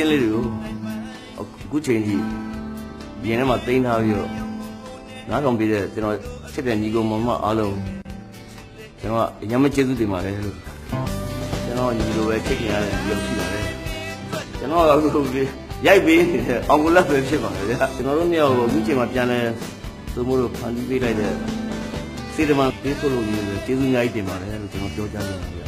ချင်းလေးတွေကိုအခုချိန်ကြီးပြင်ထဲမှာတိန်းထားပြီးတော့နားထောင်ပေးတဲ့ကျွန်တော်ချစ်တဲ့ညီကောင်မောင်မအားလုံးကျွန်တော်ကအရင်မကျေးဇူးတင်ပါတယ်လို့ကျွန်တော်ညီလိုပဲချစ်ခင်ရတဲ့ရုပ်ရှိပါတယ်ကျွန်တော်ကအခုရိုက်ပေးနေတဲ့အောင်ကလပ်ပဲဖြစ်ပါလေဗျကျွန်တော်တို့မြောက်ကိုအခုချိန်မှာပြန်လဲသို့မဟုတ်ဖန်တီးပေးလိုက်တဲ့စေတမန်ပေးဖို့လို့ညီလိုကျေးဇူးအများကြီးတင်ပါတယ်လို့ကျွန်တော်ပြောကြချင်ပါတယ်